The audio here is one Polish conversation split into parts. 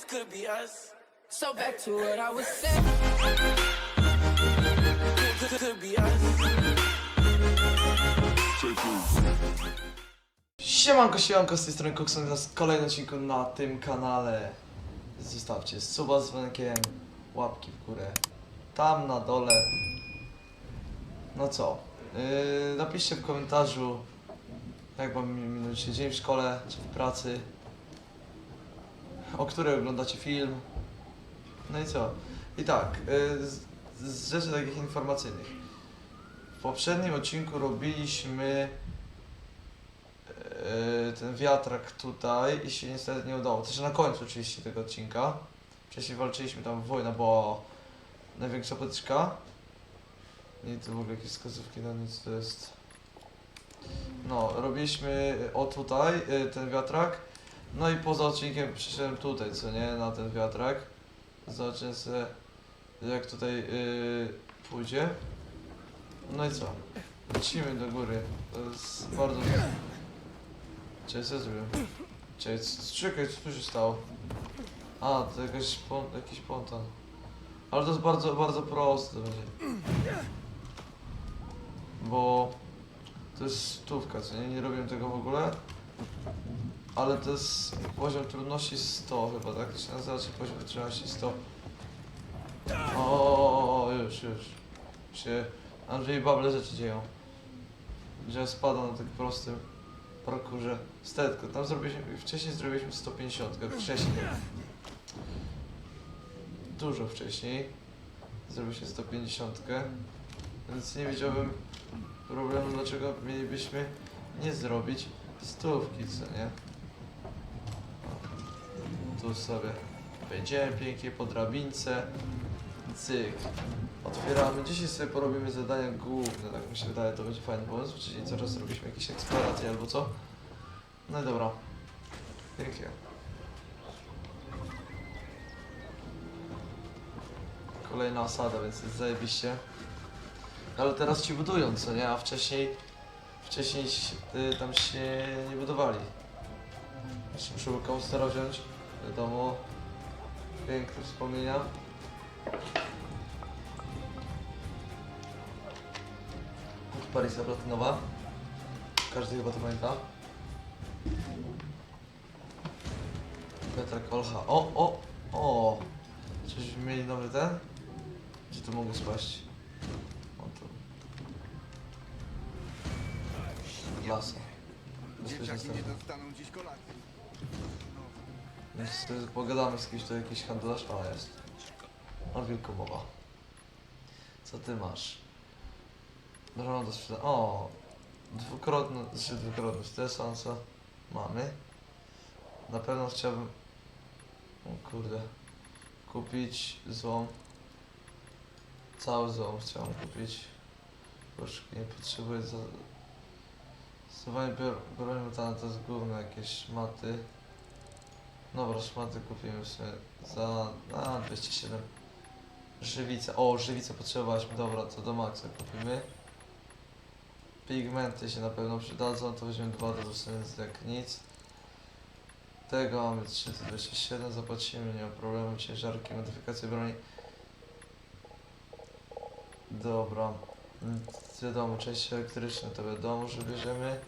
this could be us. So back to what I was saying. Could, could, could be us. Siemanko, siemanko, z tej strony Kokson, na kolejnym odcinku na tym kanale. Zostawcie suba z dzwonkiem, łapki w górę, tam na dole. No co, yy, napiszcie w komentarzu, jak wam minął się dzień w szkole, czy w pracy, o której oglądacie film. No i co? I tak, yy, z, z rzeczy takich informacyjnych. W poprzednim odcinku robiliśmy Yy, ten wiatrak tutaj i się niestety nie udało. Też na końcu oczywiście tego odcinka. Wcześniej walczyliśmy tam, wojna była największa potyczka. I tu w ogóle jakieś wskazówki na nic to jest. No, robiliśmy o tutaj ten wiatrak. No i poza odcinkiem przyszedłem tutaj, co nie, na ten wiatrak. Zobaczymy sobie jak tutaj yy, pójdzie. No i co? Lecimy do góry. To jest bardzo Cześć, co zrobiłem? Cześć, czekaj, co tu się stało? A, to jakaś pon, jakiś ponton. Ale to jest bardzo, bardzo proste będzie. Bo to jest stówka, co nie? Nie robię tego w ogóle. Ale to jest poziom trudności 100 chyba, tak? Się nazywa, czy poziom trudności 100. O, już, już. Się Andrzej Bable rzeczy dzieją. Że spada na tak prostym parkurze. Stetko, tam zrobiliśmy, wcześniej zrobiliśmy 150, wcześniej. Dużo wcześniej. Zrobiliśmy 150, więc nie wiedziałbym problemu, dlaczego mielibyśmy nie zrobić stówki, co nie? Sobie wejdziemy pięknie po drabince. Cyk. Otwieramy. Dzisiaj sobie porobimy zadania główne, tak mi się wydaje, to będzie fajny pomysł. Czyli coraz robiliśmy jakieś eksploracje albo co. No i dobra. Pięknie. Kolejna osada, więc jest zajebiście. Ale teraz ci budują, co nie? A wcześniej... Wcześniej y, tam się nie budowali. Jeszcze muszę coastera wziąć. Wiadomo. Piękne wspomnienia. Parisa platynowa. Każdy chyba to pamięta. Petra Kolcha. O, o, o! Czyżbyśmy mieli nowy ten? Gdzie to mogło spaść? O tu. Bezpieczna Dzieciaki nie dostaną dziś kolacji. Więc pogadamy z kimś, to jakiś handlarz. A, jest. O, wilkomowa. Co ty masz? Drona do sprzedania. O! Dwukrotny, znaczy dwukrotny stesansa mamy. Na pewno chciałbym... O kurde. Kupić złom. Cały złom chciałem kupić. Proszę, nie potrzebuję za... Stosowanie broni to jest główne jakieś szmaty. Dobra, szmaty kupimy w sumie za... A, 207. Żywica. O, żywicę potrzebowaliśmy. Dobra, to do maksa kupimy. Pigmenty się na pewno przydadzą, to weźmiemy dwa do sumie jak nic. Tego mamy 327, zapłacimy, nie ma problemu, ciężarki, modyfikacje broni. Dobra. Wiadomo, części elektryczne to wiadomo, że bierzemy.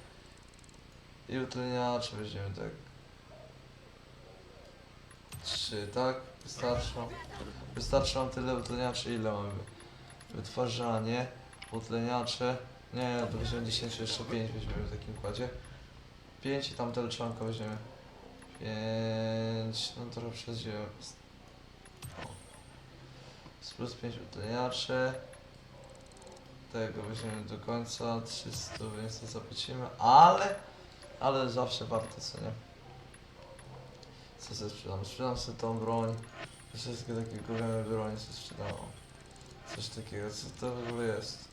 I utleniacze weźmiemy tak. Trzy, tak? Wystarczą. Wystarczy nam tyle utleniaczy, ile mamy? Wytwarzanie, utleniacze. Nie, to weźmiemy 10 czy jeszcze 5 weźmiemy w takim układzie. 5 i tam leczonko weźmiemy. 5, no trochę przezdziałem. Z plus 5 utleniacze. Tego weźmiemy do końca, 300, więc to zapłacimy, ale, ale zawsze warte, co nie? Co sobie sprzedam? Sprzedam sobie tą broń. Wszystkie takie gówniane broń sobie sprzedam. O, Coś takiego, co to w ogóle jest?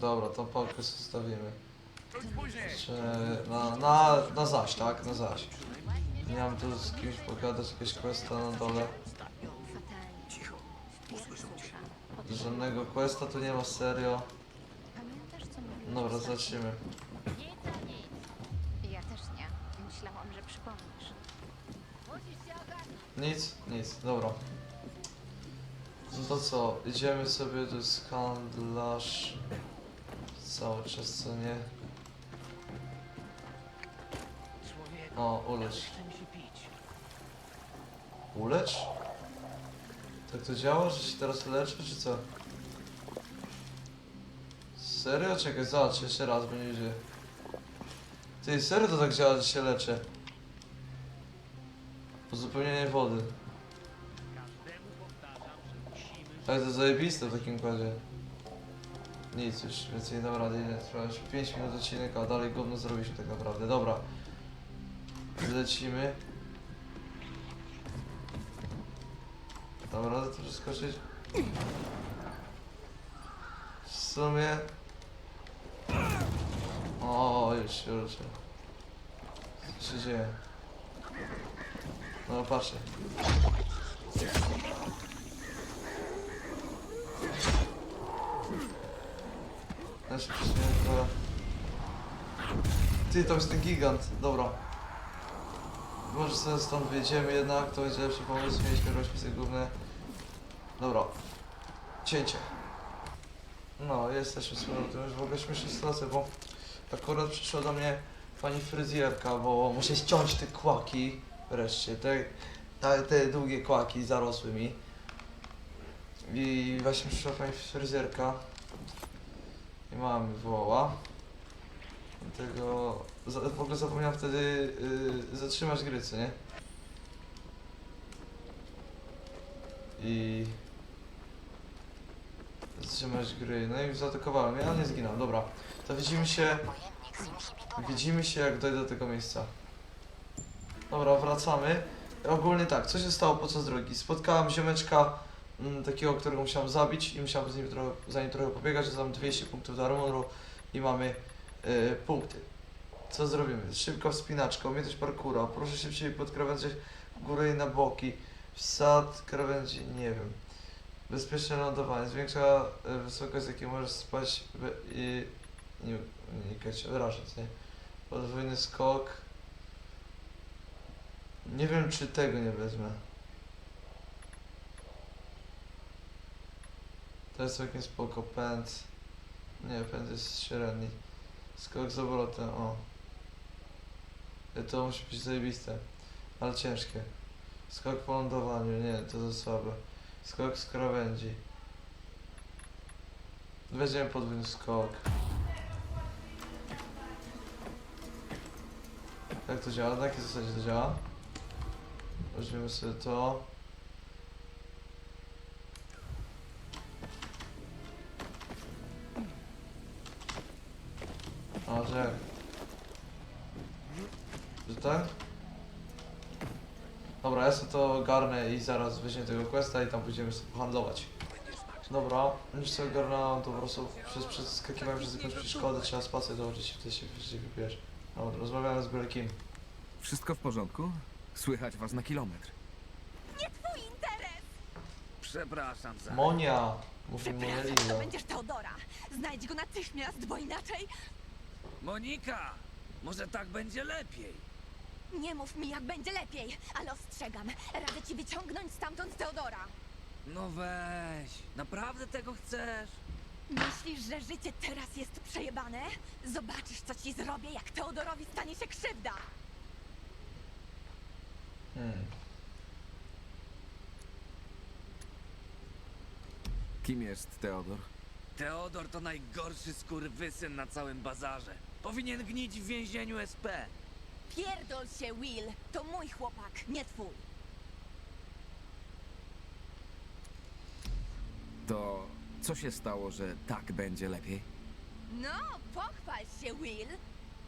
Dobra, tą pałkę zostawimy. Czy na, na, na zaś, tak? Na zaś. Nie mam tu z kimś pogadać, jakieś questa na dole. Żadnego questa tu nie ma, serio. Dobra, zobaczymy. Nic? Nic, dobra. No to co, idziemy sobie, to jest handlarz. Cały czas, co nie? O, ulecz. Ulecz? Tak to działa, że się teraz leczę, czy co? Serio? Czekaj, zobacz, jeszcze raz, bo nie idzie. Ty, serio to tak działa, że się leczę? Uzupełnienie wody. Ale to zajebiste w takim układzie. Nic już, więcej nie dam rady, nie, trwa już 5 minut odcinek, a dalej gówno zrobiliśmy tak naprawdę. Dobra. Lecimy. Dam radę to przeskoczyć? W sumie... O, już się ruszę. Co się dzieje? No się prześmieję trochę. Ty, to jest ten gigant. Dobra. Może sobie stąd wyjdziemy jednak, to będzie lepszy pomysł. Mieliśmy rozpisy główne. Dobra. Cięcie. No, jesteśmy z powrotem. Już w ogóle śmieszna sytuacja, bo akurat przyszła do mnie pani fryzjerka, bo muszę ściąć te kłaki. Wreszcie, te, te, te długie kłaki zarosły mi. I właśnie przyszła pani fryzjerka. I mama mi wołała. Dlatego w ogóle zapomniałem wtedy y, zatrzymać gry, co nie? I zatrzymać gry. No i zaatakowałem. Ja nie zginąłem. Dobra. To widzimy się. Widzimy się jak dojdę do tego miejsca. Dobra, wracamy. Ogólnie tak, co się stało podczas drogi? Spotkałem ziomeczka mm, takiego, którego musiałem zabić i musiałem z nim trochę, za nim trochę pobiegać, że tam 200 punktów do armoru i mamy y, punkty. Co zrobimy? Szybka wspinaczka, umiejętność parkoura, proszę szybciej podkrawędzić w górę i na boki. Wsad krawędzi, nie wiem. Bezpieczne lądowanie, zwiększa y, wysokość, z jakiej możesz spać i nie unikać obrażać, nie? Podwójny skok. Nie wiem, czy tego nie wezmę. To jest całkiem spoko. Pęd. Nie, pęd jest średni. Skok z obrotem, o. To musi być zajebiste. Ale ciężkie. Skok po lądowaniu, nie, to za słabe. Skok z krawędzi. Weźmiemy podwójny skok. Jak to działa? Na jakiej zasadzie to działa? Weźmiemy sobie to. A, jak? Że tak? Dobra, ja sobie to ogarnę i zaraz weźmiemy tego questa i tam będziemy sobie pohandlować. Dobra, już sobie ogarnąłem to po prostu przez przeskakiwanie przez jakąś przeszkodę, trzeba spację dołożyć i wtedy się, się wypijesz. Dobra, rozmawiamy z byle kim. Wszystko w porządku? Słychać was na kilometr. Twój interes! Przepraszam za... Monia! Mówi Monia Przepraszam, Liza. to będziesz Teodora. Znajdź go natychmiast, bo inaczej Monika! Może tak będzie lepiej. nie mów mi, jak będzie lepiej, ale ostrzegam, radzę ci wyciągnąć stamtąd Teodora. No weź, naprawdę tego chcesz? Myślisz, że życie teraz jest przejebane? Zobaczysz, co ci zrobię, jak Teodorowi stanie się krzywda. Hmm. Kim jest Teodor? Teodor to najgorszy skurwysyn na całym bazarze. Powinien gnić w więzieniu SP. Pierdol się, Will. To mój chłopak, nie twój. To co się stało, że tak będzie lepiej? No, pochwal się, Will.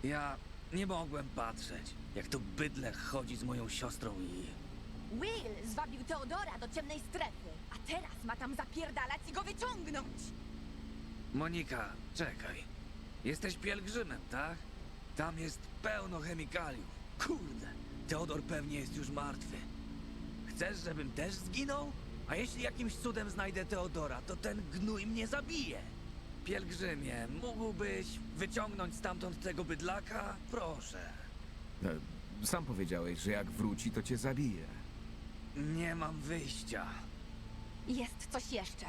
Ja nie mogłem patrzeć, jak to bydlę chodzi z moją siostrą i... Will zwabił Teodora do ciemnej strefy, a teraz ma tam zapierdalać i go wyciągnąć. Monika, czekaj. Jesteś pielgrzymem, tak? Tam jest pełno chemikaliów. Kurde, Teodor pewnie jest już martwy. Chcesz, żebym też zginął? A jeśli jakimś cudem znajdę Teodora, to ten gnój mnie zabije. Pielgrzymie, mógłbyś wyciągnąć stamtąd tego bydlaka? Proszę. E, Sam powiedziałeś, że jak wróci, to cię zabije. Nie mam wyjścia. Jest coś jeszcze.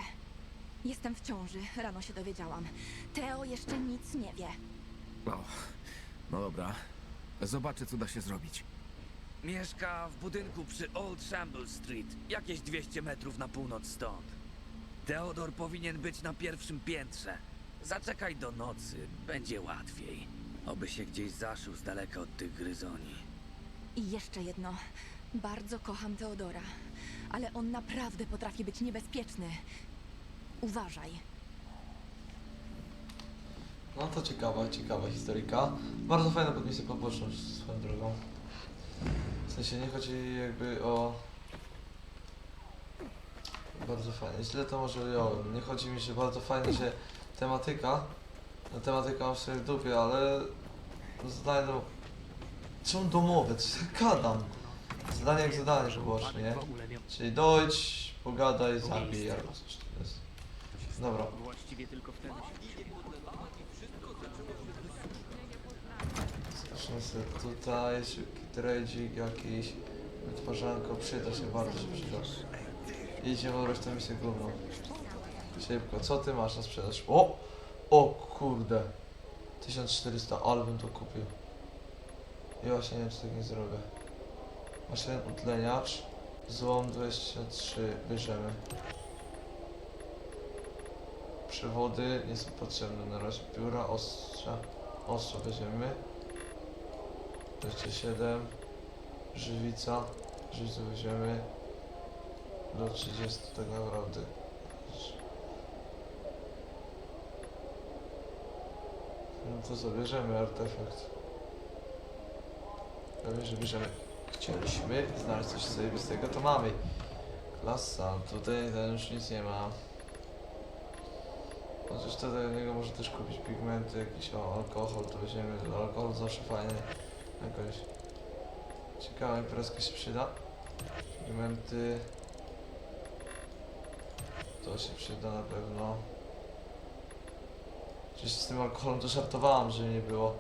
Jestem w ciąży, rano się dowiedziałam. Teo jeszcze nic nie wie. O, no dobra. Zobaczę, co da się zrobić. Mieszka w budynku przy Old Shamble Street, jakieś 200 metrów na północ stąd. Teodor powinien być na pierwszym piętrze. Zaczekaj do nocy, będzie łatwiej. Oby się gdzieś zaszył z daleka od tych gryzoni. I jeszcze jedno. Bardzo kocham Teodora, ale on naprawdę potrafi być niebezpieczny. Uważaj. No to ciekawa, ciekawa historyjka. Bardzo fajna podmisja poboczna swoją drogą. W sensie nie chodzi jakby o... Bardzo fajnie. Źle to może ująłem. Nie chodzi mi, że bardzo fajnie, że tematyka... No tematyka mam w sobie w dupie, ale... Zadanie do... Czemu domowe? Co ja gadam? Zadanie jak zadanie poboczne, nie? Czyli dojdź, pogadaj, zabij albo coś. To jest... Dobra. Zacznę sobie tutaj, szybki trade'ik jakiś. Wytwarzanko, przyda się bardzo się przyda. Idziemy o resztę misję główną. Szybko, co ty masz na sprzedaż? O! O kurde! 1400, ale bym to kupił. I właśnie nie wiem, czy tak nie zrobię. Masz jeden utleniacz. Złom 23, bierzemy. Przewody nie są potrzebne na razie. Pióra, ostrza. Ostrza weźmiemy. 27. Żywica. Żywicę weźmiemy. Do 30 tak naprawdę. No to zabierzemy artefakt. Prawie, że bierzemy. Chcieliśmy znaleźć coś zajebistego, to mamy. Klasa, tutaj ten już nic nie ma. Chociaż tutaj do niego może też kupić pigmenty, jakiś o, alkohol, to weźmiemy, alkohol zawsze fajny. Jakoś. Ciekawa imprezka się przyda. Pigmenty. To się przyda na pewno. Przecież z tym alkoholem to żartowałam, że nie było.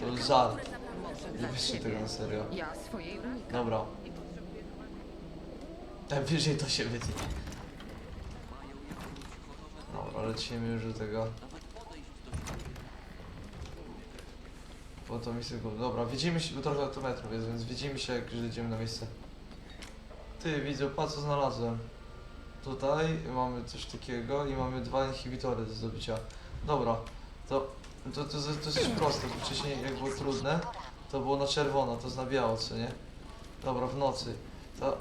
To żart. Nie bierzcie tego na serio. Ja swojej unikam. Dobra. Najwyżej to się wytnie. Dobra, lecimy już do tego. Po to misję go. Dobra, widzimy się, bo trochę to metrów jest, więc widzimy się jak już idziemy na miejsce. Ty, widzę, patrz co znalazłem. Tutaj mamy coś takiego i mamy dwa inhibitory do zdobycia. Dobra, to, to, to, to, jest proste, bo wcześniej jak było trudne, to było na czerwono, to jest na biało, co nie? Dobra, w nocy. To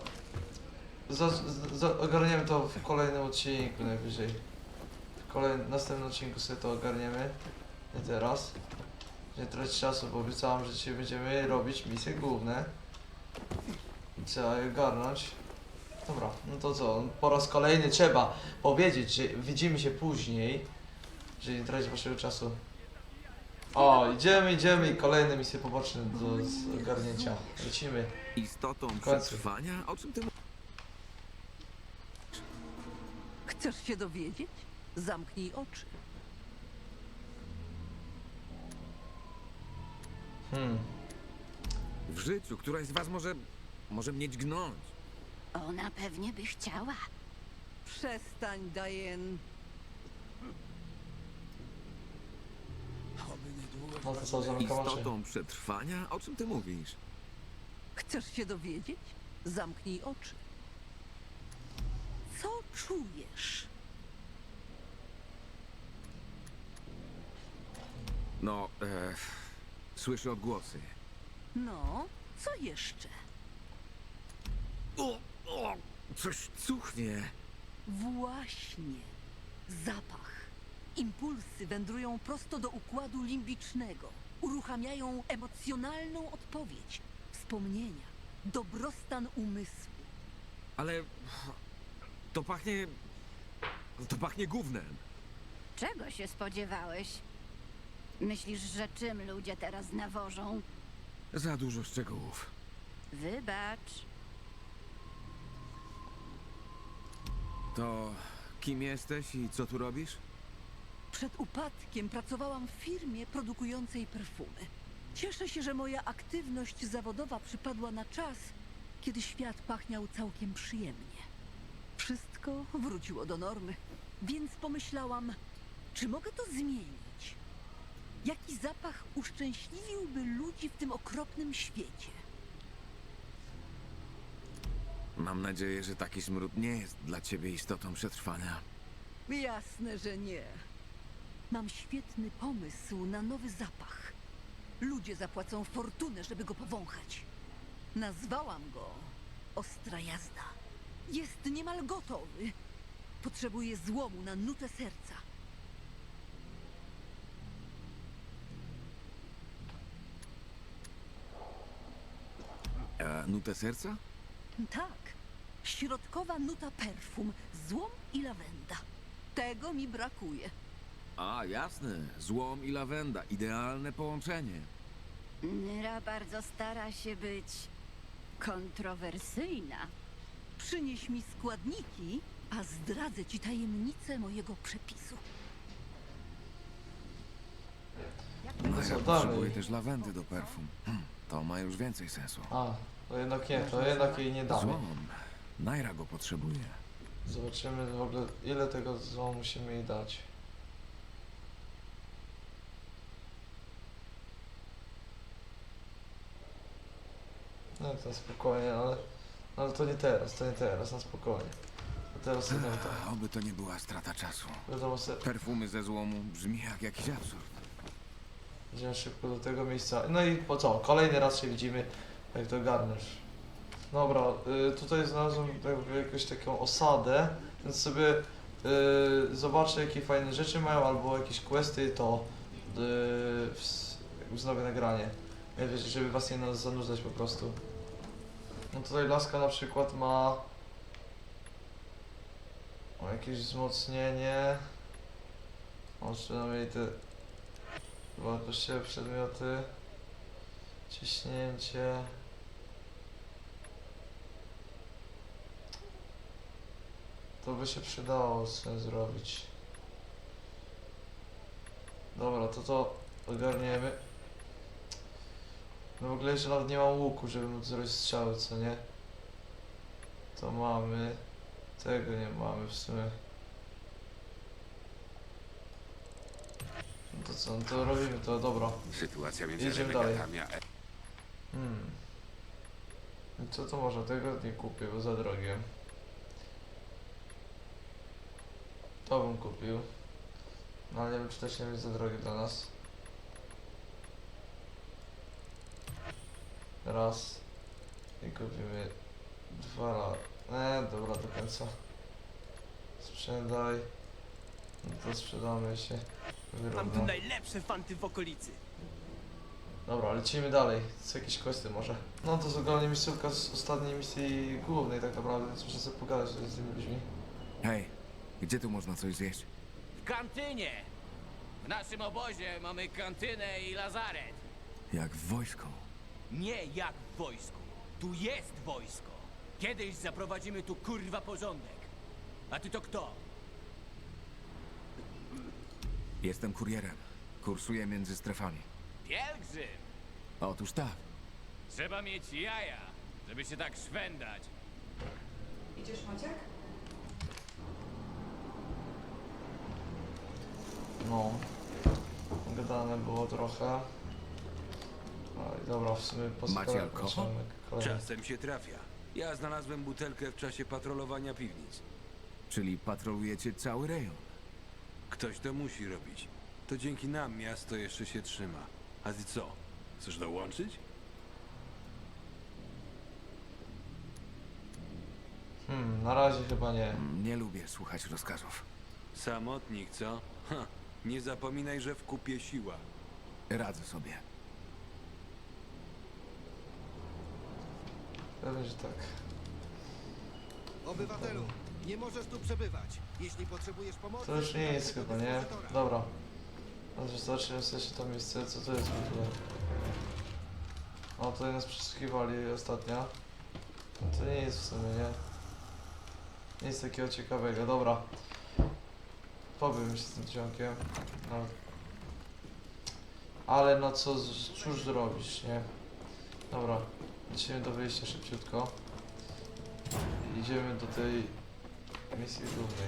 za, za, ogarniemy to w kolejnym odcinku najwyżej. W kolejnym, następnym odcinku sobie to ogarniemy. Nie teraz. Nie tracić czasu, bo obiecałam, że dzisiaj będziemy robić misje główne. I trzeba je ogarnąć. Dobra, no to co? Po raz kolejny trzeba powiedzieć, że widzimy się później. Że nie tracić waszego czasu. O, idziemy, idziemy i kolejne misje poboczne do z- ogarnięcia. Lecimy. Istotą końcu. przetrwania? O czym ty mówisz? Chcesz się dowiedzieć? Zamknij oczy. Hmm. W życiu któraś z was może... może mnie dźgnąć. Ona pewnie by chciała. Przestań, Diane. Zamykam oczy. Istotą przetrwania? O czym ty mówisz? Chcesz się dowiedzieć? Zamknij oczy. Co czujesz? No, e, słyszę odgłosy. No, co jeszcze? O, o, coś cuchnie. Właśnie. Zapach. Impulsy wędrują prosto do układu limbicznego. Uruchamiają emocjonalną odpowiedź. Wspomnienia. Dobrostan umysłu. Ale... to pachnie... to pachnie gównem. Czego się spodziewałeś? Myślisz, że czym ludzie teraz nawożą? Za dużo szczegółów. Wybacz. To kim jesteś i co tu robisz? Przed upadkiem pracowałam w firmie produkującej perfumy. Cieszę się, że moja aktywność zawodowa przypadła na czas, kiedy świat pachniał całkiem przyjemnie. Wszystko wróciło do normy, więc pomyślałam, czy mogę to zmienić? Jaki zapach uszczęśliwiłby ludzi w tym okropnym świecie? Mam nadzieję, że taki smród nie jest dla ciebie istotą przetrwania. Jasne, że nie. Mam świetny pomysł na nowy zapach. Ludzie zapłacą fortunę, żeby go powąchać. Nazwałam go Ostra Jazda. Jest niemal gotowy. Potrzebuję złomu na nutę serca. A nutę serca? Tak, środkowa nuta perfum, złom i lawenda. Tego mi brakuje. A, jasne. Złom i lawenda. Idealne połączenie. Nyra bardzo stara się być kontrowersyjna. Przynieś mi składniki, a zdradzę ci tajemnicę mojego przepisu. No, co dalej? potrzebuję też lawendy do perfum. Hm, to ma już więcej sensu. A, to jednak nie, to jednak jej nie damy. Złom. Najra go potrzebuje. Zobaczymy w ogóle ile tego złomu musimy jej dać. No to spokojnie, ale, ale to nie teraz, to nie teraz, na spokojnie. A teraz to. A, Oby to nie była strata czasu. Wiadomo, se, Perfumy ze złomu brzmi jak jakiś absurd. idziemy szybko do tego miejsca. No i po co? Kolejny raz się widzimy, jak to garniesz. Dobra, y, tutaj znalazłem jakby jakąś taką osadę, więc sobie y, zobaczę jakie fajne rzeczy mają, albo jakieś questy, to y, wznowię nagranie. Żeby was nie zanudzać po prostu. No tutaj laska na przykład ma ma jakieś wzmocnienie. O, przynajmniej te wartościowe przedmioty. Ciśnięcie. To by się przydało sobie zrobić. Dobra, to to ogarniemy. No w ogóle jeszcze nawet nie mam łuku, żeby móc zrobić strzały, co nie? To mamy. Tego nie mamy w sumie. No to co, no to robimy to, dobra. Sytuacja między Jedziemy renegatami a Hmm. I co to może? Tego nie kupię, bo za drogie. To bym kupił. No ale nie wiem, czy też nie jest za drogie dla nas. Raz. I kupimy dwa razy. Nie, dobra, do końca. Sprzedaj. No to sprzedamy się. Mam tu Wyrówno. najlepsze fanty w okolicy. Dobra, lecimy dalej. Co jakieś kwestie może? No to jest ogólnie miejscówka z ostatniej misji głównej tak naprawdę, więc muszę sobie pogadać z tymi ludźmi. Hej, gdzie tu można coś zjeść? W kantynie! W naszym obozie mamy kantynę i lazaret. Jak w wojsku. Nie jak w wojsku. Tu jest wojsko. Kiedyś zaprowadzimy tu kurwa porządek. A ty to kto? Jestem kurierem. Kursuję między strefami. Pielgrzym! Otóż tak. Trzeba mieć jaja, żeby się tak szwendać. No. Gadane było trochę. No i dobra, w sumie Macie alkohol? Czasem się trafia. Ja znalazłem butelkę w czasie patrolowania piwnic. Czyli patrolujecie cały rejon. Ktoś to musi robić. To dzięki nam miasto jeszcze się trzyma. A ty co? Chcesz dołączyć? Hmm, na razie chyba nie. Nie lubię słuchać rozkazów. Samotnik, co? Ha, nie zapominaj, że w kupie siła. Radzę sobie. Pewnie, że tak. Obywatelu, nie możesz tu przebywać. Jeśli potrzebujesz pomocy... To już nie jest chyba, nie? Dobra. Może zobaczymy sobie to miejsce, co to jest w ogóle. O, tutaj nas przesłuchiwali ostatnio. No to nie jest w sumie, nie? Jest takiego ciekawego, dobra. Powiem się z tym ciągiem. No. Ale no co, cóż zrobisz, nie? Dobra, lecimy do wyjścia szybciutko. Idziemy do tej misji głównej.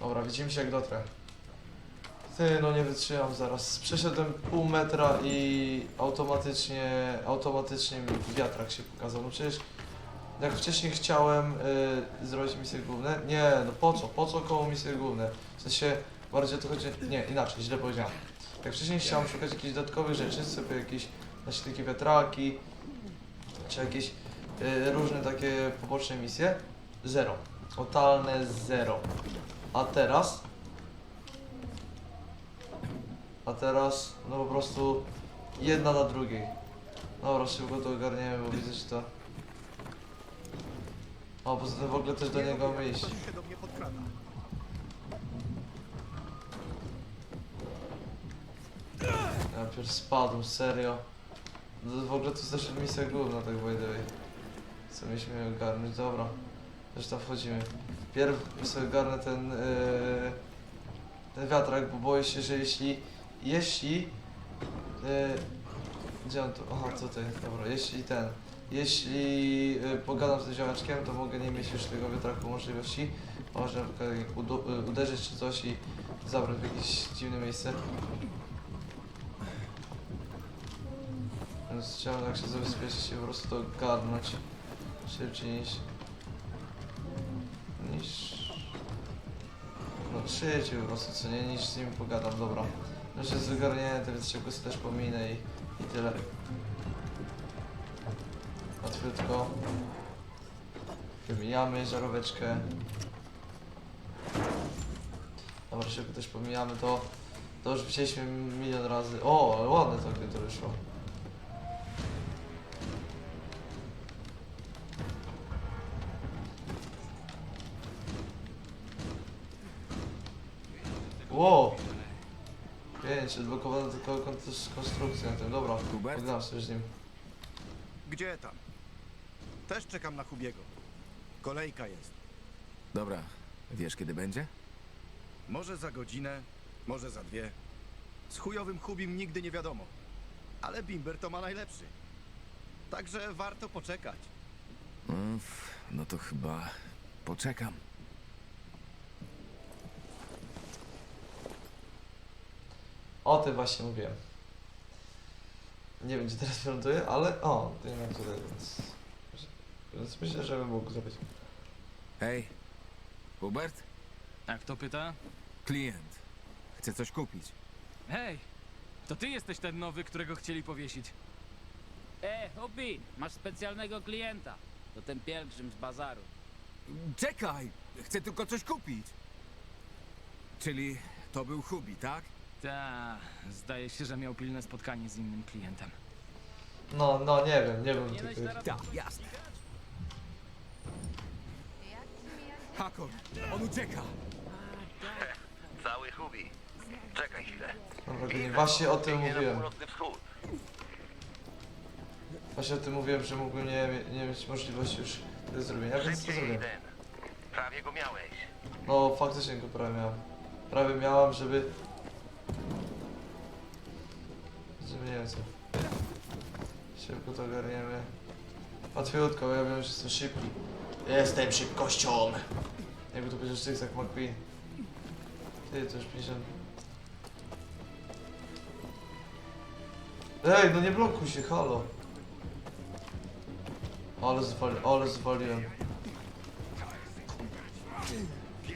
Dobra, widzimy się jak dotrę. Ty, no nie wytrzymam zaraz. Przeszedłem pół metra i automatycznie, automatycznie mi wiatrak się pokazał. No przecież jak wcześniej chciałem y, zrobić misje główne, nie, no po co, po co koło misje główne? W sensie, bardziej to chodzi, nie, inaczej, źle powiedziałem. Jak wcześniej chciałem szukać jakichś dodatkowych rzeczy, sobie jakieś właśnie takie wiatraki, czy jakieś y, różne takie poboczne misje, zero. Totalne zero. A teraz a teraz, no po prostu jedna na drugiej. Dobra, szybko to ogarniemy, bo widzę, że to... O, poza tym w ogóle też do niego mnie podkrada. Ja pierw spadł, serio. No, w ogóle to jest misja główna, tak by the way. Co mieliśmy ogarnąć, dobra. Też tam wchodzimy. Pierw sobie ogarnę ten, yy, ten wiatrak, bo boję się, że jeśli, jeśli, yy, gdzie on tu, aha tutaj, dobra, jeśli ten, jeśli yy, pogadam z ziomeczkiem, to mogę nie mieć już tego wiatraku możliwości. Udu- yy, uderzyć czy coś i zabrać w jakieś dziwne miejsce. Więc chciałem tak się zabezpieczyć i po prostu to ogarnąć szybciej niż... niż... No szybciej po prostu, co nie, niż z nimi pogadam, dobra. Już jest wygarnięte, więc szybko też pominę i, i tyle. Łatwiutko. Wymieniamy żaróweczkę. Dobra, szybko też pomijamy to. To już widzieliśmy milion razy. O, ale ładne to, gdy to wyszło. Wow! Pięć, odblokowane tylko konstrukcja na tym, dobra. Hubert? Pogadam sobie z nim. Gdzie tam? Też czekam na Hubiego. Kolejka jest. Dobra, wiesz kiedy będzie? Może za godzinę, może za dwie. Z chujowym Hubim nigdy nie wiadomo. Ale Bimber to ma najlepszy. Także warto poczekać. Mm, No to chyba poczekam. O tym właśnie mówiłem. Nie wiem, gdzie teraz wyląduję, ale o, to nie ma tutaj, więc... Więc myślę, że bym mógł zrobić. Hej, Hubert? A kto pyta? Klient. Chce coś kupić. Hej, to ty jesteś ten nowy, którego chcieli powiesić. E, Hubi, masz specjalnego klienta. To ten pielgrzym z bazaru. Czekaj! Chcę tylko coś kupić. Czyli to był Hubi, tak? Ta, zdaje się, że miał pilne spotkanie z innym klientem. No, no, nie wiem, nie wiem Nie teraz- Tak, jasne. Hakon, on ucieka! Cały Hubi. Czekaj chwilę. Dobra, go nie, właśnie o tym Biegnie na mówiłem. północny wschód. Właśnie o tym mówiłem, że mógłbym nie, nie mieć możliwości już tego zrobienia, więc to Szybciej zrobię. jeden. Prawie go miałeś. No, faktycznie go prawie miałem. Prawie miałem, żeby... Co. Szybko to ogarniemy. Łatwiutko, bo ja wiem, że jestem szybki. Jestem szybkością! Jakby to powiedział Six jak McQueen. Ty, to już 50... Ej, no nie blokuj się, halo! Ale zwali, ale zwaliłem.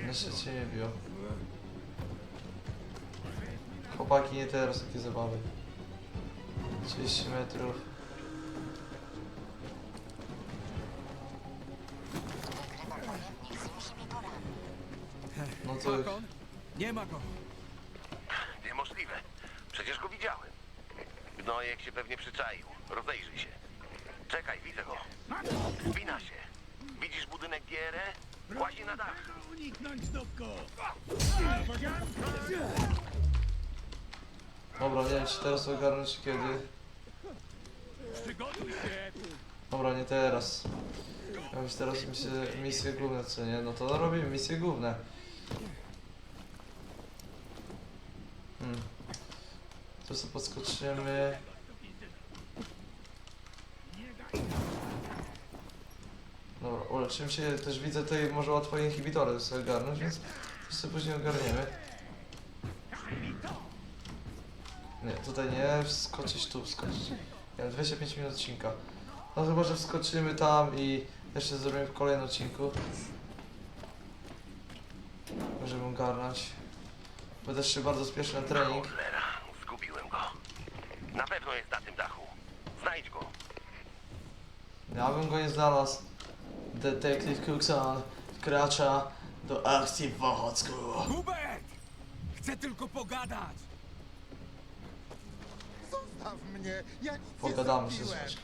Na szczęście nie biło. Chłopaki, nie teraz takie zabawy. 30 metrów. No to... Hakon? Nie ma go! Niemożliwe. Przecież go widziałem. Gnojek się pewnie przyczaił. Rozejrzyj się. Czekaj, widzę go. Spina się. Widzisz budynek GRE? Łazi na dach. Dobra, nie wiem czy teraz ogarnąć czy kiedy. Dobra, nie teraz. Ja już teraz misje, misje główne, co nie? No to robimy misje główne. Hmm. Sobie podskoczymy. Dobra, uleczymy się, też widzę tutaj może łatwo inhibitory sobie ogarnąć, więc to sobie później ogarniemy. Nie, tutaj nie, wskoczyć tu, wskoczyć. Nie, 25 minut odcinka. No chyba, że wskoczymy tam i jeszcze zrobimy w kolejnym odcinku. Bo też się bardzo spieszę na trening. Cholera, zgubiłem go. Na pewno jest na tym dachu. Znajdź go. Ja bym go nie znalazł. Detective Cookson wkracza do akcji w Ochocku. Hubert! Chcę tylko pogadać! Zostaw mnie, ja nic Pogadamy nie się zrobiłem. z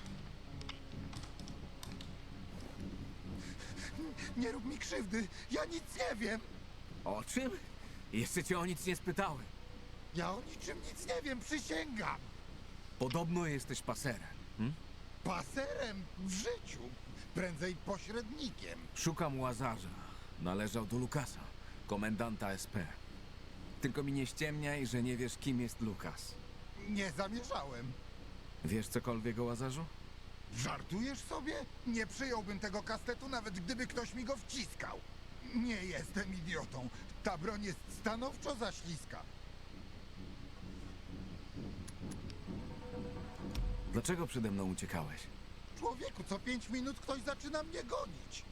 Nie rób mi krzywdy, ja nic nie wiem. O czym? Jeszcze cię o nic nie spytałem. Ja o niczym nic nie wiem, przysięgam. Podobno jesteś paserem. Hm? Paserem w życiu, prędzej pośrednikiem. Szukam łazarza. Należał do Lukasa, komendanta SP. Tylko mi nie ściemniaj, że nie wiesz, kim jest Lukas. Nie zamierzałem. Wiesz cokolwiek o łazarzu? Żartujesz sobie? Nie przyjąłbym tego kastetu, nawet gdyby ktoś mi go wciskał. Nie jestem idiotą. Ta broń jest stanowczo za śliska. Dlaczego przede mną uciekałeś? Człowieku, co pięć minut ktoś zaczyna mnie gonić.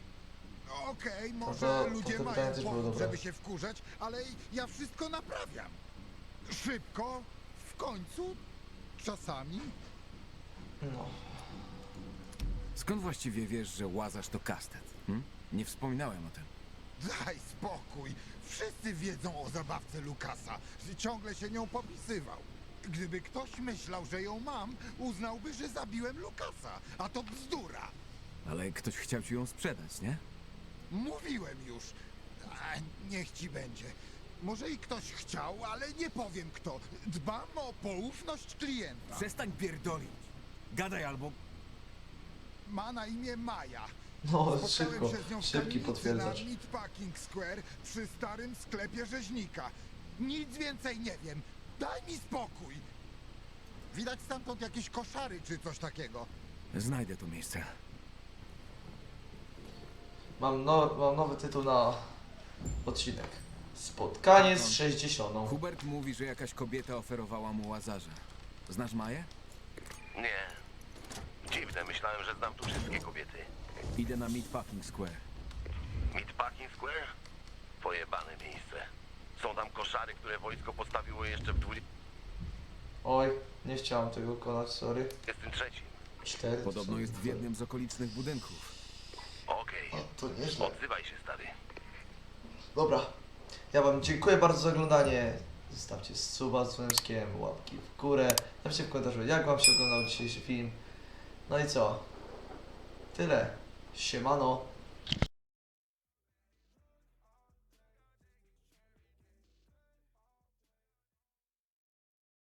Okej, to- może to ludzie pytanie mają też było powód, dobre. żeby się wkurzać, ale ja wszystko naprawiam. Szybko, w końcu, czasami. No. Skąd właściwie wiesz, że łazarz to kastet? Hm? Nie wspominałem o tym. Daj spokój. Wszyscy wiedzą o zabawce Lukasa, że ciągle się nią popisywał. Gdyby ktoś myślał, że ją mam, uznałby, że zabiłem Lukasa, a to bzdura. Ale ktoś chciał ci ją sprzedać, nie? Mówiłem już. A, niech ci będzie. Może i ktoś chciał, ale nie powiem kto. Dbam o poufność klienta. Przestań pierdolić. Gadaj albo... Ma na imię Maja. No, szybko, się z nią w szybki potwierdzacz. na Meatpacking Square przy starym sklepie rzeźnika. Nic więcej nie wiem. Daj mi spokój. Widać stamtąd jakieś koszary czy coś takiego. Znajdę to miejsce. Mam, no, mam nowy tytuł na odcinek. Spotkanie z 60. Hubert mówi, że jakaś kobieta oferowała mu łazarza. Znasz Maję? Nie. Dziwne, myślałem, że znam tu wszystkie kobiety. Idę na Meatpacking Square. Meatpacking Square? Pojebane miejsce. Są tam koszary, które wojsko postawiło jeszcze w Oj, nie chciałem tego konać, sorry. 23. Cztery. Podobno jest w jednym z okolicznych budynków. Okej. To nieźle. Odzywaj się, stary. Dobra. Ja wam dziękuję bardzo za oglądanie. Zostawcie suba z dzwoneczkiem, łapki w górę. Napiszcie w komentarzu, jak wam się oglądał dzisiejszy film. No i co? Tyle. 血馒头